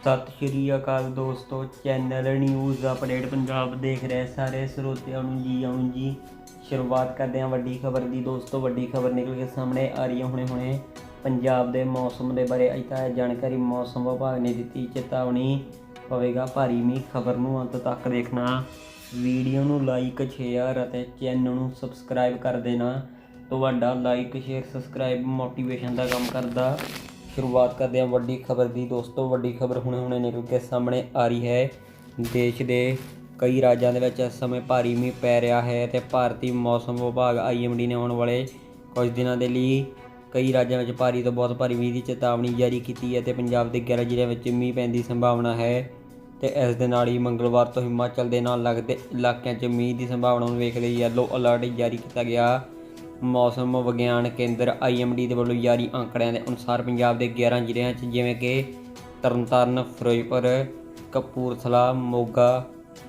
ਸਤਿ ਸ਼੍ਰੀ ਅਕਾਲ ਦੋਸਤੋ channel news update Punjab ਦੇਖ ਰਹੇ ਸਾਰੇ ਸਰੋਤਿਆਂ ਨੂੰ ਜੀ ਆਉਂ ਜੀ। ਸ਼ੁਰੂਆਤ ਕਰਦੇ ਹਾਂ ਵੱਡੀ ਖਬਰ ਦੀ। ਦੋਸਤੋ, ਵੱਡੀ ਖਬਰ ਨਿਕਲ ਕੇ ਸਾਹਮਣੇ ਆ ਰਹੀ ਹੈ ਹੁਣੇ ਹੁਣੇ। ਪੰਜਾਬ ਦੇ ਮੌਸਮ ਦੇ ਬਾਰੇ ਅਜੇ ਤਾਂ ਜਾਣਕਾਰੀ ਮੌਸਮ ਵਿਭਾਗ ਨੇ ਦਿੱਤੀ। ਚੇਤਾਵਨੀ ਪਵੇਗਾ ਭਾਰੀ ਮੀਂਹ। ਖਬਰ ਨੂੰ ਅੰਤ ਤੱਕ ਦੇਖਣਾ। ਵੀਡੀਓ ਨੂੰ ਲਾਈਕ ਸ਼ੇਅਰ ਅਤੇ ਚੈਨਲ ਨੂੰ ਸਬਸਕ੍ਰਾਈਬ ਕਰ ਦੇਣਾ। ਤੁਹਾਡਾ ਲਾਈਕ ਸ਼ੇਅਰ ਸਬਸਕ੍ਰਾਈਬ ਮੋਟੀਵੇਸ਼ਨ ਦਾ ਕੰਮ ਕਰਦਾ। ਸ਼ੁਰੂਆਤ ਕਰਦੇ ਹਾਂ ਵੱਡੀ ਖਬਰ ਦੀ। ਦੋਸਤੋ, ਵੱਡੀ ਖਬਰ ਹੁਣੇ ਹੁਣੇ ਨਿਕਲ ਕੇ ਸਾਹਮਣੇ ਆ ਰਹੀ ਹੈ। ਦੇਸ਼ ਦੇ ਕਈ ਰਾਜਾਂ ਦੇ ਵਿੱਚ ਇਸ ਸਮੇਂ ਭਾਰੀ ਮੀਂਹ ਪੈ ਰਿਹਾ ਹੈ ਤੇ ਭਾਰਤੀ ਮੌਸਮ ਵਿਭਾਗ ਆਈਐਮਡੀ ਨੇ ਆਉਣ ਵਾਲੇ ਕੁਝ ਦਿਨਾਂ ਦੇ ਲਈ ਕਈ ਰਾਜਾਂ ਵਿੱਚ ਭਾਰੀ ਤੋਂ ਬਹੁਤ ਭਾਰੀ ਮੀਂਹ ਦੀ ਚੇਤਾਵਨੀ ਜਾਰੀ ਕੀਤੀ ਹੈ ਤੇ ਪੰਜਾਬ ਦੇ 11 ਜ਼ਿਲ੍ਹਿਆਂ ਵਿੱਚ ਮੀਂਹ ਪੈਣ ਦੀ ਸੰਭਾਵਨਾ ਹੈ ਤੇ ਇਸ ਦੇ ਨਾਲ ਹੀ ਮੰਗਲਵਾਰ ਤੋਂ ਹਿਮਾਚਲ ਦੇ ਨਾਲ ਲੱਗਦੇ ਇਲਾਕਿਆਂ 'ਚ ਮੀਂਹ ਦੀ ਸੰਭਾਵਨਾ ਨੂੰ ਵੇਖਦੇ ਯੈਲੋ ਅਲਰਟ ਜਾਰੀ ਕੀਤਾ ਗਿਆ। ਮੌਸਮ ਵਿਗਿਆਨ ਕੇਂਦਰ ਆਈਐਮਡੀ ਦੇ ਵੱਲੋਂ ਜਾਰੀ ਅੰਕੜਿਆਂ ਦੇ ਅਨੁਸਾਰ ਪੰਜਾਬ ਦੇ 11 ਜ਼ਿਲ੍ਹਿਆਂ 'ਚ ਜਿਵੇਂ ਕਿ ਤਰਨਤਾਰਨ, ਫਿਰੋਜ਼ਪੁਰ, ਕਪੂਰਥਲਾ, ਮੋਗਾ,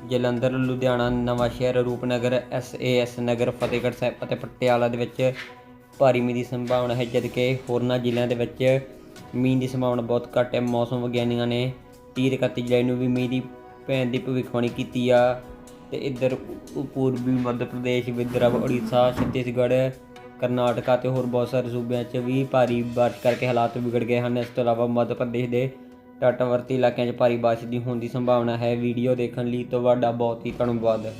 ਜਲੰਧਰ, ਲੁਧਿਆਣਾ, ਨਵਾਂਸ਼ਹਿਰ, ਰੂਪਨਗਰ ਐਸਏਐਸ ਨਗਰ, ਫਤਿਹਗੜ੍ਹ ਸਾਹਿਬ ਅਤੇ ਪਟਿਆਲਾ ਦੇ ਵਿੱਚ ਭਾਰੀ ਮੀਂਹ ਦੀ ਸੰਭਾਵਨਾ ਹੈ, ਜਦਕਿ ਹੋਰਨਾਂ ਜ਼ਿਲ੍ਹਿਆਂ ਦੇ ਵਿੱਚ ਮੀਂਹ ਦੀ ਸੰਭਾਵਨਾ ਬਹੁਤ ਘੱਟ ਹੈ। ਮੌਸਮ ਵਿਗਿਆਨੀਆਂ ਨੇ 30 31 ਜੁਲਾਈ ਨੂੰ ਵੀ ਮੀਂਹ ਦੀ ਪੈਣ ਦੀ ਭਵਿੱਖਬਾਣੀ ਕੀਤੀ ਆ। ਤੇ ਇੱਧਰ ਪੂਰਬੀ ਮੱਧ ਪ੍ਰਦੇਸ਼ ਵਿਦਰਭ ਉੜੀਸਾ, ਛੱਤੀਸਗੜ੍ਹ, ਕਰਨਾਟਕਾ ਤੇ ਹੋਰ ਬਹੁਤ ਸਾਰੇ ਸੂਬਿਆਂ 'ਚ ਵੀ ਭਾਰੀ ਬਾਰਿਸ਼ ਕਰਕੇ ਹਾਲਾਤ ਵਿਗੜ ਗਏ ਹਨ। ਇਸ ਤੋਂ ਇਲਾਵਾ ਮੱਧ ਪ੍ਰਦੇਸ਼ ਦੇ ਤਟਵਰਤੀ ਇਲਾਕਿਆਂ 'ਚ ਭਾਰੀ ਬਾਰਿਸ਼ ਦੀ ਹੋਣ ਦੀ ਸੰਭਾਵਨਾ ਹੈ। ਵੀਡੀਓ ਦੇਖਣ ਲਈ ਤੁਹਾਡਾ ਬਹੁਤ ਹੀ ਧੰਨਵਾਦ।